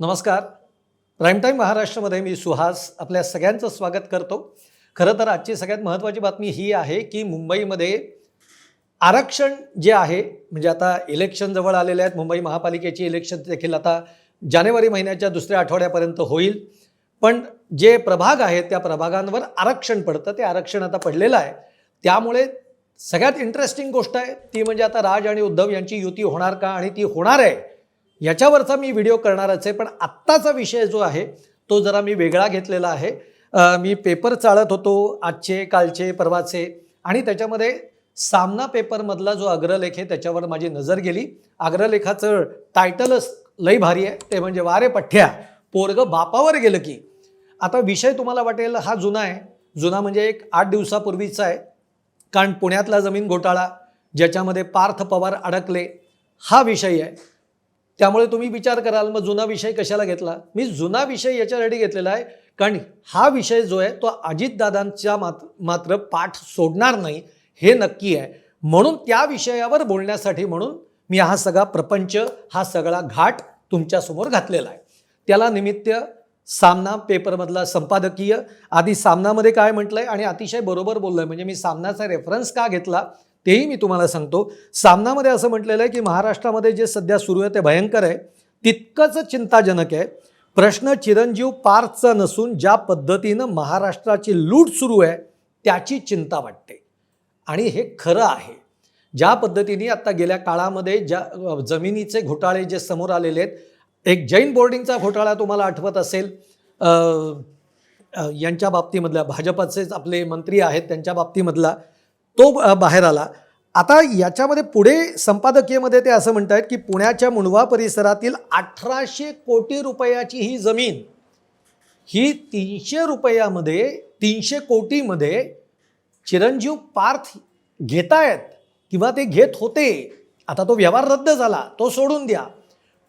नमस्कार. Prime time महाराष्ट्रामध्ये मी सुहास आपल्या सगळ्यांचं स्वागत करतो. खरं तर आजची सगळ्यात महत्त्वाची बातमी ही आहे की मुंबईमध्ये आरक्षण जे आहे म्हणजे आता इलेक्शन जवळ आलेले आहेत मुंबई महापालिकेची इलेक्शन देखील आता जानेवारी महिन्याच्या दुसऱ्या आठवड्यापर्यंत होईल. पण जे प्रभाग आहेत त्या प्रभागांवर आरक्षण पडतं. ते आरक्षण आता पडलेलं आहे. त्यामुळे सगळ्यात इंटरेस्टिंग गोष्ट आहे ती म्हणजे आता राज आणि उद्धव यांची युती होणार का आणि ती होणार आहे याच्यावरचा मी व्हिडिओ करणारच आहे. पण आत्ताचा विषय जो आहे तो जरा मी वेगळा घेतलेला आहे. मी पेपर चाळत होतो आजचे कालचे परवाचे. आणि त्याच्यामध्ये सामना पेपरमधला जो अग्रलेख आहे त्याच्यावर माझी नजर गेली. अग्रलेखाचं टायटलच लई भारी आहे. ते म्हणजे वारे पठ्ठ्या पोरगं बापावर गेलं की. आता विषय तुम्हाला वाटेल हा जुना आहे. जुना म्हणजे एक आठ दिवसापूर्वीचा आहे. कारण पुण्यातला जमीन घोटाळा ज्याच्यामध्ये पार्थ पवार अडकले हा विषय आहे. त्यामुळे तुम्ही विचार कराल मग जुना विषय कशाला घेतला? मी जुना विषय याच्यासाठी घेतलेला आहे कारण हा विषय जो आहे तो अजितदादांच्या मात मात्र पाठ सोडणार नाही हे नक्की आहे. म्हणून त्या विषयावर बोलण्यासाठी म्हणून मी हा सगळा प्रपंच हा सगळा घाट तुमच्यासमोर घातलेला आहे. त्याला निमित्त सामना पेपरमधला संपादकीय आधी सामनामध्ये काय म्हटलं आहे आणि अतिशय बरोबर बोललोय म्हणजे मी सामनाचा रेफरन्स का घेतला? तेही मी तुम्हाला सांगतो. सामनामध्ये असं म्हटलेलं आहे की महाराष्ट्रामध्ये जे सध्या सुरू आहे ते भयंकर आहे. तितकंच चिंताजनक आहे. प्रश्न चिरंजीव पार्थचा नसून ज्या पद्धतीनं महाराष्ट्राची लूट सुरू आहे त्याची चिंता वाटते. आणि हे खरं आहे. ज्या पद्धतीने आत्ता गेल्या काळामध्ये ज्या जमिनीचे घोटाळे जे समोर आलेले आहेत एक जैन बोर्डिंगचा घोटाळा तुम्हाला आठवत असेल. यांच्या बाबतीमधला भाजपचेच आपले मंत्री आहेत त्यांच्या बाबतीमधला. तो बाहेर आला. आता याच्यामध्ये पुढे संपादकीयमध्ये ते असं म्हणत आहेत की पुण्याच्या मुंडवा परिसरातील अठराशे कोटी रुपयाची ही जमीन ही तीनशे रुपयामध्ये तीनशे कोटीमध्ये चिरंजीव पार्थ घेतायत किंवा ते घेत होते. आता तो व्यवहार रद्द झाला तो सोडून द्या.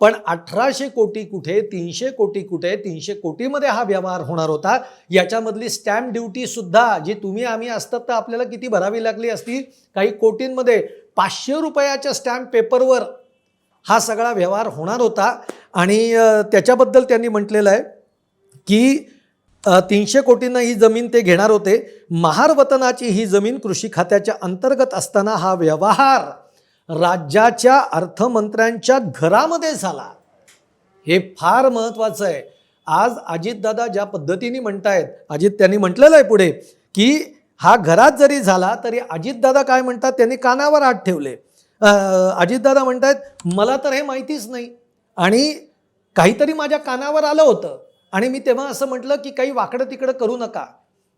पण अठराशे कोटी कुठे तीनशे कोटी कुठे तीनशे कोटीमध्ये हा व्यवहार होणार होता. याच्यामधली स्टॅम्प ड्युटी सुद्धा जी तुम्ही आम्ही असतात तर आपल्याला किती भरावी लागली असती काही कोटींमध्ये. पाचशे रुपयाच्या स्टॅम्प पेपरवर हा सगळा व्यवहार होणार होता. आणि त्याच्याबद्दल त्यांनी म्हटलेलं आहे की तीनशे कोटींना ही जमीन ते घेणार होते. महार वतनाची ही जमीन कृषी खात्याच्या अंतर्गत असताना हा व्यवहार राज्याच्या अर्थमंत्र्यांच्या घरामध्ये झाला. हे फार महत्त्वाचं आहे. आज अजितदादा ज्या पद्धतीने म्हणतायत अजित त्यांनी म्हटलेलं आहे पुढे की हा घरात जरी झाला तरी अजितदादा काय म्हणतात? त्यांनी कानावर हात ठेवले. अजितदादा म्हणतायत मला तर हे माहितीच नाही. आणि काहीतरी माझ्या कानावर आलं होतं. आणि मी तेव्हा असं म्हटलं की काही वाकडं तिकडं करू नका.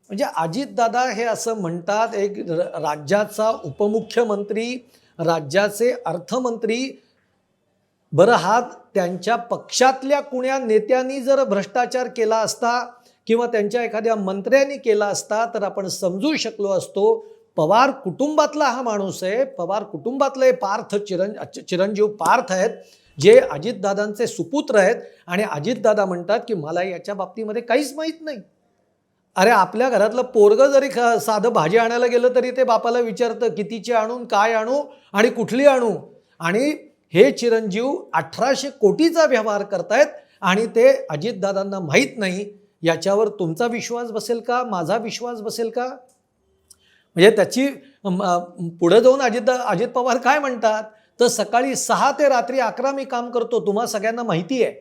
म्हणजे अजितदादा हे असं म्हणतात एक र- राज्याचा उपमुख्यमंत्री राज्याचे अर्थमंत्री बरं हा त्यांच्या पक्षातल्या कुण्या नेत्यांनी जर भ्रष्टाचार केला असता किंवा त्यांच्या एखाद्या मंत्र्यांनी केला असता तर आपण समजू शकलो असतो पवार कुटुंबातला हा माणूस आहे. पवार कुटुंबातले पार्थ चिरंज चिरंजीव पार्थ आहेत जे अजितदादांचे सुपुत्र आहेत. आणि अजितदादा म्हणतात की मला याच्या बाबतीमध्ये काहीच माहीत नाही. अरे आपल्या घरातलं पोरगं जरी ख साधं भाजी आणायला गेलं तरी ते बापाला विचारतं कितीची आणून काय आणू आणि कुठली आणू? आणि हे चिरंजीव अठराशे कोटीचा व्यवहार करतायत आणि ते अजितदादांना माहीत नाही. याच्यावर तुमचा विश्वास बसेल का? माझा विश्वास बसेल का? म्हणजे त्याची पुढं जाऊन अजित अजित पवार काय म्हणतात? तर सकाळी सहा ते रात्री अकरा मी काम करतो. तुम्हा सगळ्यांना माहिती आहे.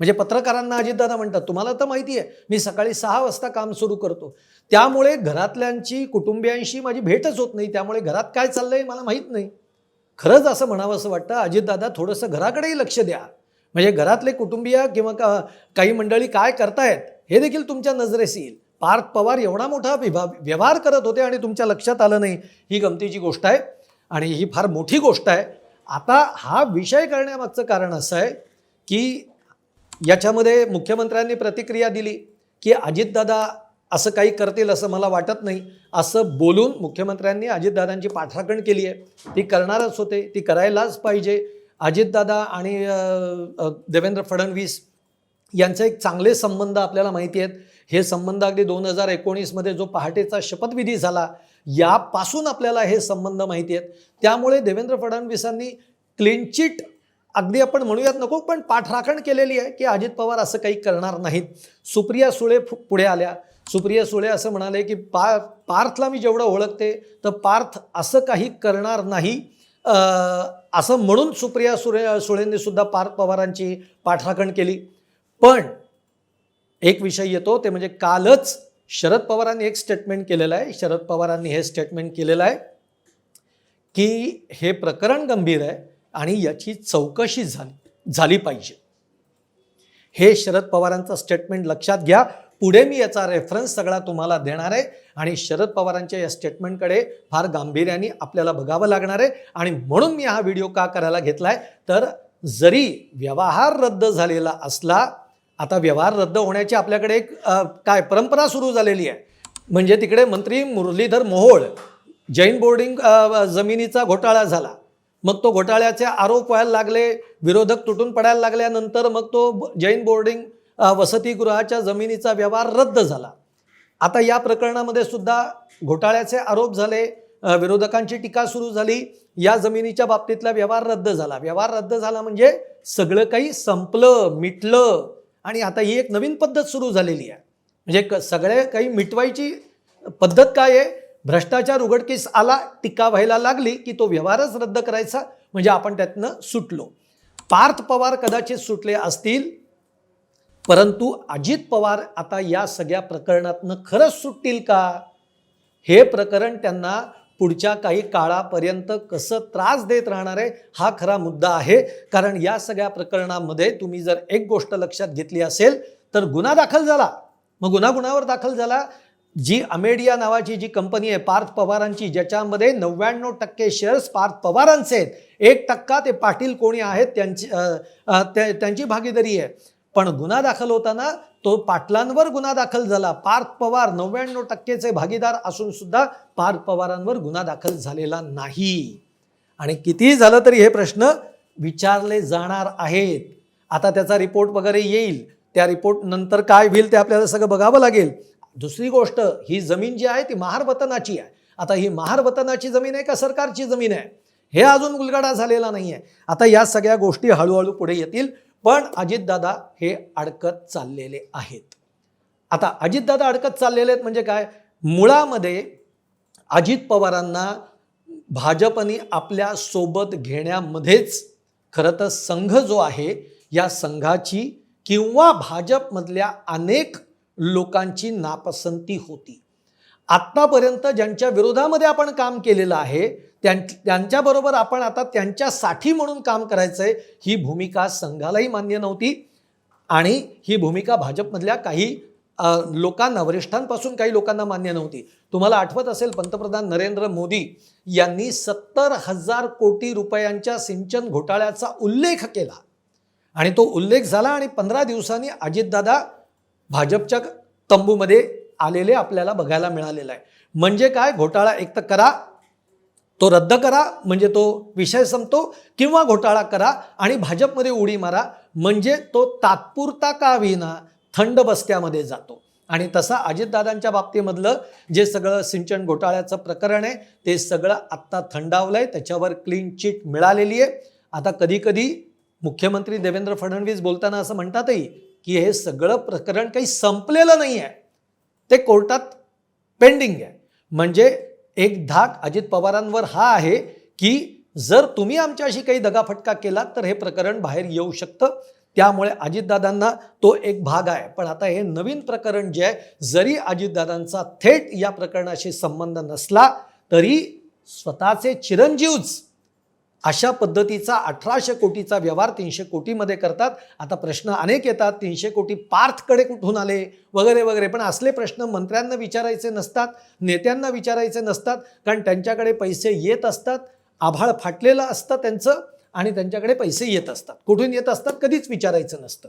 म्हणजे पत्रकारांना अजितदादा म्हणतात तुम्हाला तर माहिती आहे मी सकाळी सहा वाजता काम सुरू करतो. त्यामुळे घरातल्यांची कुटुंबियांशी माझी भेटच होत नाही. त्यामुळे घरात काय चाललंय मला माहीत नाही. खरंच असं म्हणावं असं वाटतं. अजितदादा थोडंसं घराकडेही लक्ष द्या. म्हणजे घरातले कुटुंबीय किंवा का काही मंडळी काय करतायत हे देखील तुमच्या नजरेस येईल. पार्थ पवार एवढा मोठा विभा व्यवहार करत होते आणि तुमच्या लक्षात आलं नाही ही गमतीची गोष्ट आहे. आणि ही फार मोठी गोष्ट आहे. आता हा विषय करण्यामागचं कारण असं आहे की याच्यामध्ये मुख्यमंत्र्यांनी प्रतिक्रिया दिली की अजितदादा असं काही करतील असं मला वाटत नाही. असं बोलून मुख्यमंत्र्यांनी अजितदादांची पाठराखण केली आहे. ती करणारच होते. ती करायलाच पाहिजे. अजितदादा आणि देवेंद्र फडणवीस यांचे एक चांगले संबंध आपल्याला माहिती आहेत. हे संबंध अगदी दोन हजार एकोणीसमध्ये जो पहाटेचा शपथविधी झाला यापासून आपल्याला हे संबंध माहिती आहेत. त्यामुळे देवेंद्र फडणवीसांनी क्लीन चिट अगदी आपण म्हणूयात नको पण पाठराखण केलेली आहे की अजित पवार असं काही करणार नाहीत. सुप्रिया सुळे फु- पुढे आल्या. सुप्रिया सुळे असं म्हणाले की पा पार्थला मी जेवढं ओळखते तर पार्थ असं काही करणार नाही. असं म्हणून सुप्रिया सुळे सुळेंनी सुद्धा पार्थ पवारांची पाठराखण केली. पण एक विषय येतो ते म्हणजे कालच शरद पवारांनी एक स्टेटमेंट केलेलं आहे. शरद पवारांनी हे स्टेटमेंट केलेलं आहे की हे प्रकरण गंभीर आहे. आणि याची चौकशी झाली झाली पाहिजे. हे शरद पवारांचं स्टेटमेंट लक्षात घ्या. पुढे मी याचा रेफरन्स सगळा तुम्हाला देणार आहे आणि शरद पवारांच्या या स्टेटमेंटकडे फार गांभीर्याने आपल्याला बघावं लागणार आहे. आणि म्हणून मी हा व्हिडिओ का करायला घेतलाय? तर जरी व्यवहार रद्द झालेला असला आता व्यवहार रद्द होण्याची आपल्याकडे एक काय परंपरा सुरू झालेली आहे. म्हणजे तिकडे मंत्री मुरलीधर मोहोळ जैन बोर्डिंग जमिनीचा घोटाळा झाला. मग तो घोटाळ्याचे आरोप व्हायला लागले विरोधक तुटून पडायला लागल्यानंतर मग तो ब- जैन बोर्डिंग वसतिगृहाच्या जमिनीचा व्यवहार रद्द झाला. आता या प्रकरणामध्ये सुद्धा घोटाळ्याचे आरोप झाले विरोधकांची टीका सुरू झाली या जमिनीच्या बाबतीतला व्यवहार रद्द झाला. व्यवहार रद्द झाला म्हणजे सगळं काही संपलं मिटलं आणि आता ही एक नवीन पद्धत सुरू झालेली आहे. म्हणजे क- सगळे काही मिटवायची पद्धत काय आहे? भ्रष्टाचार उघडकीस आला टीका व्हायला लागली की तो व्यवहारच रद्द करायचा म्हणजे आपण त्यातनं सुटलो. पार्थ पवार कदाचित सुटले असतील परंतु अजित पवार आता या सगळ्या प्रकरणातनं खरंच सुटतील का? हे प्रकरण त्यांना पुढच्या काही काळापर्यंत कसं त्रास देत राहणार आहे हा खरा मुद्दा आहे. कारण या सगळ्या प्रकरणामध्ये तुम्ही जर एक गोष्ट लक्षात घेतली असेल तर गुन्हा दाखल झाला. मग गुन्हा गुन्हावर दाखल झाला जी अमेडिया नावाची जी कंपनी आहे पार्थ पवारांची ज्याच्यामध्ये नव्याण्णव टक्के शेअर्स पार्थ पवारांचे आहेत. एक टक्का ते पाटील कोणी आहेत त्यांची त्यांची भागीदारी आहे. पण गुन्हा दाखल होताना तो पाटलांवर गुन्हा दाखल झाला. पार्थ पवार नव्याण्णव टक्केचे भागीदार असून सुद्धा पार्थ पवारांवर गुन्हा दाखल झालेला नाही. आणि कितीही झालं तरी हे प्रश्न विचारले जाणार आहेत. आता त्याचा रिपोर्ट वगैरे येईल. त्या रिपोर्ट नंतर काय होईल ते आपल्याला सगळं बघावं लागेल. दुसरी गोष्ट ही जमीन जी आहे ती महारवतनाची आहे. आता ही महारवतनाची जमीन आहे का सरकारची जमीन आहे? हे अजून उलगडा झालेला नाही आहे आता या सगळ्या गोष्टी हळूहळू पुढे येतील पण अजितदादा हे अडकत चाललेले आहेत. आता अजितदादा अडकत चाललेले आहेत म्हणजे काय? मुळामध्ये अजित पवारांना भाजपने आपल्यासोबत घेण्यामध्येच खरं तर संघ जो आहे या संघाची किंवा भाजपमधल्या अनेक लोकांची नापसंती होती. आत्तापर्यंत ज्यांच्या विरोधामध्ये आपण काम केलेलं आहे त्यां त्यांच्याबरोबर आपण आता त्यांच्यासाठी म्हणून काम करायचं आहे ही भूमिका संघालाही मान्य नव्हती आणि ही भूमिका भाजपमधल्या काही लोकांना वरिष्ठांपासून काही लोकांना मान्य नव्हती. तुम्हाला आठवत असेल पंतप्रधान नरेंद्र मोदी यांनी सत्तर हजार कोटी रुपयांच्या सिंचन घोटाळ्याचा उल्लेख केला. आणि तो उल्लेख झाला आणि पंधरा दिवसांनी अजितदादा भाजपच्या तंबूमध्ये आलेले आपल्याला बघायला मिळालेला आहे. म्हणजे काय? घोटाळा एक तर करा तो रद्द करा म्हणजे तो विषय संपतो किंवा घोटाळा करा आणि भाजपमध्ये उडी मारा म्हणजे तो तात्पुरता का विना थंड बस्त्यामध्ये जातो. आणि तसा अजितदादांच्या बाबतीमधलं जे सगळं सिंचन घोटाळ्याचं प्रकरण आहे ते सगळं आत्ता थंडावलं आहे त्याच्यावर क्लीन चिट मिळालेली आहे. आता कधीकधी मुख्यमंत्री देवेंद्र फडणवीस बोलताना असं म्हणतातही की हे सगळं प्रकरण काही संपलेलं नाही आहे ते कोर्टात पेंडिंग आहे. म्हणजे एक धाक अजित पवारांवर हा आहे की जर तुम्ही आमच्याशी काही दगाफटका केला तर हे प्रकरण बाहेर येऊ शकतं. त्यामुळे अजितदादांना तो एक भाग आहे. पण आता हे नवीन प्रकरण जे आहे जरी अजितदादांचा थेट या प्रकरणाशी संबंध नसला तरी स्वतःचे चिरंजीवच अशा पद्धतीचा अठराशे कोटीचा व्यवहार तीनशे कोटीमध्ये करतात. आता प्रश्न अनेक येतात. तीनशे कोटी पार्थकडे कुठून आले? वगैरे वगैरे. पण असले प्रश्न मंत्र्यांना विचारायचे नसतात नेत्यांना विचारायचे नसतात. कारण त्यांच्याकडे पैसे येत असतात. आभाळ फाटलेलं असतं त्यांचं आणि त्यांच्याकडे पैसे येत असतात. कुठून येत असतात? कधीच विचारायचं नसतं.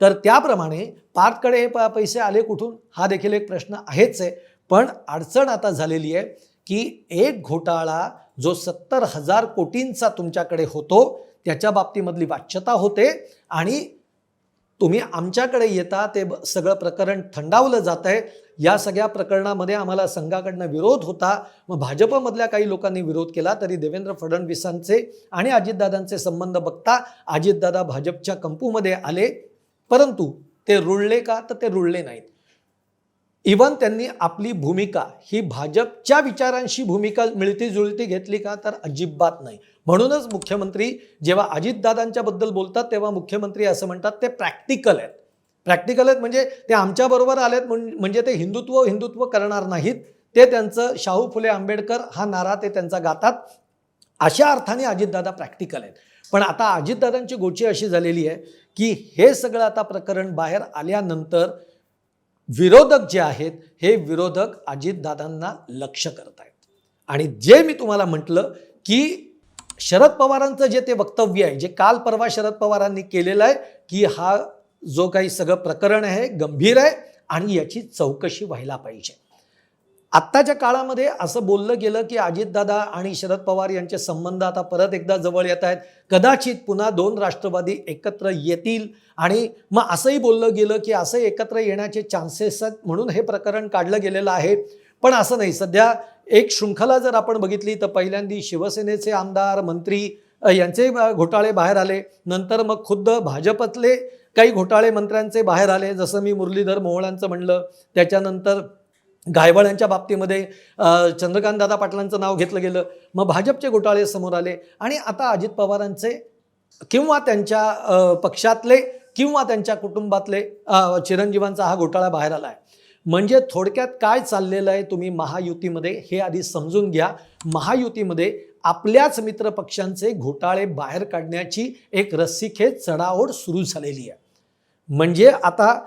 तर त्याप्रमाणे पार्थकडे हे प- पैसे आले कुठून? हा देखील एक प्रश्न आहेच आहे. पण अडचण आता झालेली आहे की एक घोटाळा जो सत्तर हजार कोटींचा तुमच्याकडे होतो त्याच्या बाबतीमधली वाच्यता होते आणि तुम्ही आमच्याकडे येता ते ब- सगळं प्रकरण थंडावलं जात आहे या सगळ्या प्रकरणामध्ये आम्हाला संघाकडनं विरोध होता. मग भाजपमधल्या काही लोकांनी विरोध केला तरी देवेंद्र फडणवीसांचे आणि अजितदादांचे संबंध बघता अजितदादा भाजपच्या कंपूमध्ये आले. परंतु ते रुळले का? तर ते रुळले नाहीत. इवन त्यांनी आपली भूमिका ही भाजपच्या विचारांशी भूमिका मिळती जुळती घेतली का तर अजिबात नाही. म्हणूनच मुख्यमंत्री जेव्हा अजितदादांच्या बद्दल बोलतात तेव्हा मुख्यमंत्री असं म्हणतात ते प्रॅक्टिकल आहेत. प्रॅक्टिकल आहेत म्हणजे ते आमच्याबरोबर आलेत म्हणजे ते हिंदुत्व हिंदुत्व करणार नाहीत. ते त्यांचं शाहू फुले आंबेडकर हा नारा ते त्यांचा गातात. अशा अर्थाने अजितदादा प्रॅक्टिकल आहेत. पण आता अजितदादांची गोची अशी झालेली आहे की हे सगळं आता प्रकरण बाहेर आल्यानंतर विरोधक जे आहेत हे विरोधक अजितदादांना लक्ष करत आहेत. आणि जे मी तुम्हाला म्हटलं की शरद पवारांचं जे ते वक्तव्य आहे जे काल परवा शरद पवारांनी केलेलं आहे की हा जो काही सगळं प्रकरण आहे गंभीर आहे आणि याची चौकशी व्हायला पाहिजे. आत्ताच्या काळामध्ये असं बोललं गेलं की अजितदादा आणि शरद पवार यांचे संबंध आता परत एकदा जवळ येत आहेत. कदाचित पुन्हा दोन राष्ट्रवादी एकत्र येतील. आणि मग असंही बोललं गेलं की असं एकत्र येण्याचे चान्सेस आहेत म्हणून हे प्रकरण काढलं गेलेलं आहे. पण असं नाही. सध्या एक शृंखला जर आपण बघितली तर पहिल्यांदी शिवसेनेचे आमदार मंत्री यांचे घोटाळे बाहेर आले. नंतर मग खुद्द भाजपतले काही घोटाळे मंत्र्यांचे बाहेर आले. जसं मी मुरलीधर मोहोळांचं म्हणलं. त्याच्यानंतर गायवळांच्या बाबतीमध्ये चंद्रकांतदादा पाटलांचं नाव घेतलं गेलं. मग भाजपचे घोटाळे समोर आले. आणि आता अजित पवारांचे किंवा त्यांच्या पक्षातले किंवा त्यांच्या कुटुंबातले चिरंजीवांचा हा घोटाळा बाहेर आला आहे म्हणजे थोडक्यात काय चाललेलं आहे तुम्ही महायुतीमध्ये हे आधी समजून घ्या. महायुतीमध्ये आपल्याच मित्र पक्षांचे घोटाळे बाहेर काढण्याची एक रस्सीखेच चढाओढ सुरू झालेली आहे. म्हणजे आता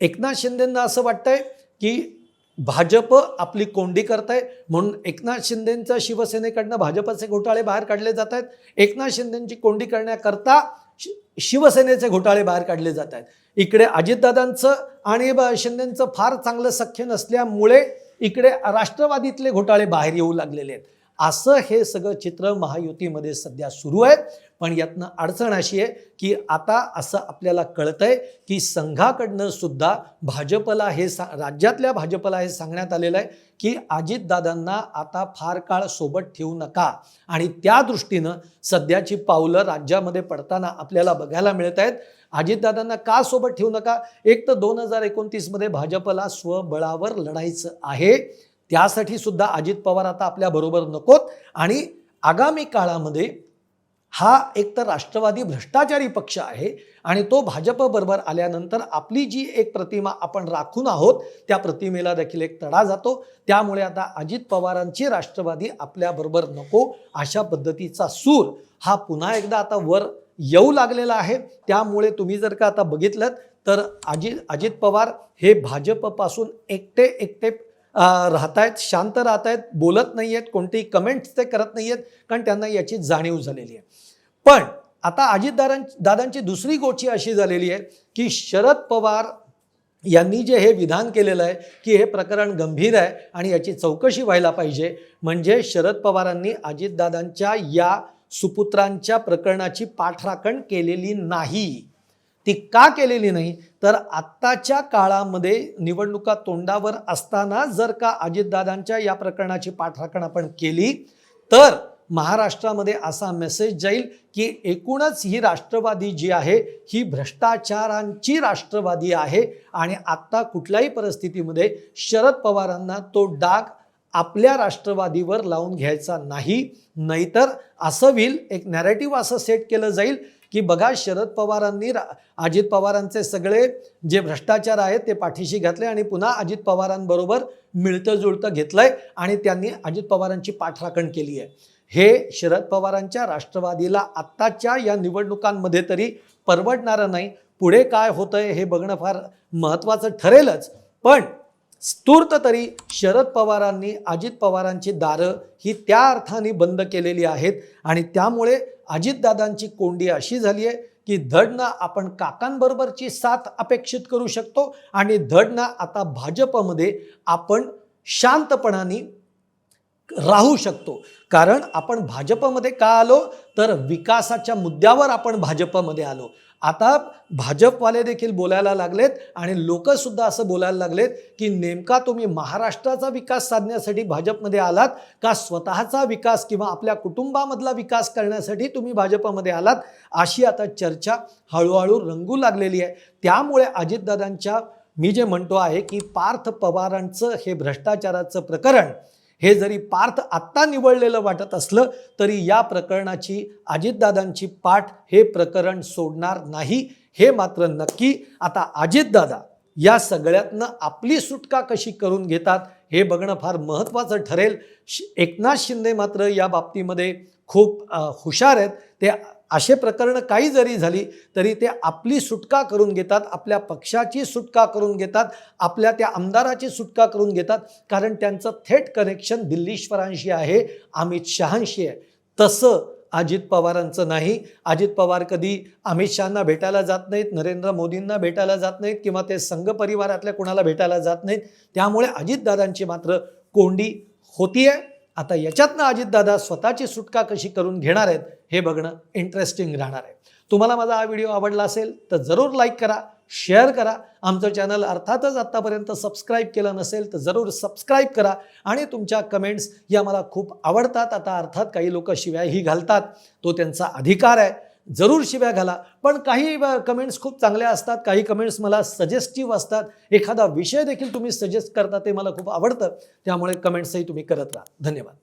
एकनाथ शिंदेंना असं वाटतंय की भाजप आपली कोंडी करताय. म्हणून एकनाथ शिंदेंचं शिवसेनेकडनं भाजपचे घोटाळे बाहेर काढले जात आहेत एकनाथ शिंदेंची कोंडी करण्याकरता शि- शिवसेनेचे घोटाळे बाहेर काढले जात आहेत इकडे अजितदादांचं आणि शिंदेंचं फार चांगलं सख्य नसल्यामुळे इकडे राष्ट्रवादीतले घोटाळे बाहेर येऊ लागलेले आहेत. असं हे सगळं चित्र महायुतीमध्ये सध्या सुरू आहे. पण यातनं अडचण अशी आहे की आता असं आपल्याला कळतंय की संघाकडनं सुद्धा भाजपला हे सा राज्यातल्या भाजपला हे सांगण्यात आलेलं आहे की अजितदादांना आता फार काळ सोबत ठेवू नका. आणि त्या दृष्टीनं सध्याची पावलं राज्यामध्ये पडताना आपल्याला बघायला मिळत आहेत. अजितदादांना का सोबत ठेवू नका? एक तर दोन हजार एकोणतीसमध्ये भाजपला स्वबळावर लढायचं आहे. त्यासाठी सुद्धा अजित पवार आता आपल्याबरोबर नकोत. आणि आगामी काळामध्ये हा एक तर राष्ट्रवादी भ्रष्टाचारी पक्ष आहे आणि तो भाजपबरोबर आल्यानंतर आपली जी एक प्रतिमा आपण राखून आहोत त्या प्रतिमेला देखील एक तडा जातो. त्यामुळे आता अजित पवारांची राष्ट्रवादी आपल्याबरोबर नको अशा पद्धतीचा सूर हा पुन्हा एकदा आता वर येऊ लागलेला आहे. त्यामुळे तुम्ही जर का आता बघितलं तर अजित अजित पवार हे भाजपपासून एकटे एकटे राहत आहेत शांत राहत आहेत बोलत नाही आहेत कोणतेही कमेंट्स ते करत नाही आहेत कारण त्यांना याची जाणीव झालेली आहे. पण आता अजितदारां दादांची दुसरी गोष्टी अशी झालेली आहे की शरद पवार यांनी जे हे विधान केलेलं आहे की हे प्रकरण गंभीर आहे आणि याची चौकशी व्हायला पाहिजे म्हणजे शरद पवारांनी अजितदादांच्या या सुपुत्रांच्या प्रकरणाची पाठराखण केलेली नाही. ती का केलेली नाही? तर आत्ताच्या काळामध्ये निवडणुका तोंडावर असताना जर का अजितदादांच्या या प्रकरणाची पाठराखण आपण केली तर महाराष्ट्रामध्ये असा मेसेज जाईल की एकूणच ही राष्ट्रवादी जी आहे ही भ्रष्टाचारांची राष्ट्रवादी आहे आणि आत्ता कुठल्याही परिस्थितीमध्ये शरद पवारांना तो डाग आपल्या राष्ट्रवादीवर लावून घ्यायचा नाही. नाहीतर असं होईल एक नॅरेटिव्ह असं सेट केलं जाईल की बघा शरद पवारांनी रा अजित पवारांचे सगळे जे भ्रष्टाचार आहेत ते पाठीशी घातले आणि पुन्हा अजित पवारांबरोबर मिळतं जुळतं घेतलंय आणि त्यांनी अजित पवारांची पाठराखण केली आहे. हे शरद पवारांच्या राष्ट्रवादीला आत्ताच्या या निवडणुकांमध्ये तरी परवडणारं नाही. पुढे काय होतंय हे बघणं फार महत्त्वाचं ठरेलच. पण स्तूर्त तरी शरद पवारांनी अजित पवारांची दारं ही त्या अर्थाने बंद केलेली आहेत. आणि त्यामुळे अजितदादांची कोंडी अशी झाली आहे की धडनं आपण काकांबरोबरची साथ अपेक्षित करू शकतो आणि धडनं आता भाजपमध्ये आपण शांतपणाने राहू शकतो. कारण आपण भाजपमध्ये का आलो? तर विकासाच्या मुद्द्यावर आपण भाजपमध्ये आलो. आता भाजपवाले देखील बोलायला लागलेत आणि लोकसुद्धा असं बोलायला लागलेत की नेमका तुम्ही महाराष्ट्राचा विकास साधण्यासाठी भाजपमध्ये आलात का स्वतःचा विकास किंवा आपल्या कुटुंबामधला विकास करण्यासाठी तुम्ही भाजपमध्ये आलात? अशी आता चर्चा हळूहळू रंगू लागलेली आहे. त्यामुळे अजितदादांच्या मी जे म्हणतो आहे की पार्थ पवारांचं हे भ्रष्टाचाराचं प्रकरण हे जरी पार्थ आत्ता निवडलेलं वाटत असलं तरी या प्रकरणाची अजितदादांची पाठ हे प्रकरण सोडणार नाही हे मात्र नक्की. आता अजितदादा या सगळ्यातनं आपली सुटका कशी करून घेतात हे बघणं फार महत्त्वाचं ठरेल. श- एकनाथ शिंदे मात्र या बाबतीमध्ये खूप हुशार आहेत. ते असे प्रकरणं काही जरी झाली तरी ते आपली सुटका करून घेतात आपल्या पक्षाची सुटका करून घेतात आपल्या त्या आमदाराची सुटका करून घेतात. कारण त्यांचं थेट कनेक्शन दिल्लीश्वरांशी आहे अमित शहांशी आहे. तसं अजित पवारांचं नाही. अजित पवार कधी अमित शहांना भेटायला जात नाहीत नरेंद्र मोदींना भेटायला जात नाहीत किंवा ते संघ परिवारातल्या कोणाला भेटायला जात नाहीत. त्यामुळे अजितदादांची मात्र कोंडी होती आहे आता याच्यातनं अजितदादा स्वतःची सुटका कशी करून घेणार आहेत हे बघणं इंटरेस्टिंग राहणार आहे. तुम्हाला माझा हा व्हिडिओ आवडला असेल तर जरूर लाईक करा शेअर करा. आमचं चॅनल अर्थातच आत्तापर्यंत सबस्क्राईब केलं नसेल तर जरूर सबस्क्राईब करा आणि तुमच्या कमेंट्स या मला खूप आवडतात. आता अर्थात काही लोक शिव्याही घालतात. तो त्यांचा अधिकार आहे. जरूर शिव्या घाला. पण काही कमेंट्स खूप चांगल्या असतात काही कमेंट्स मला सजेस्टिव्ह असतात. एखादा विषय देखील तुम्ही सजेस्ट करता ते मला खूप आवडतं. त्यामुळे कमेंट्सही तुम्ही करत राहा. धन्यवाद.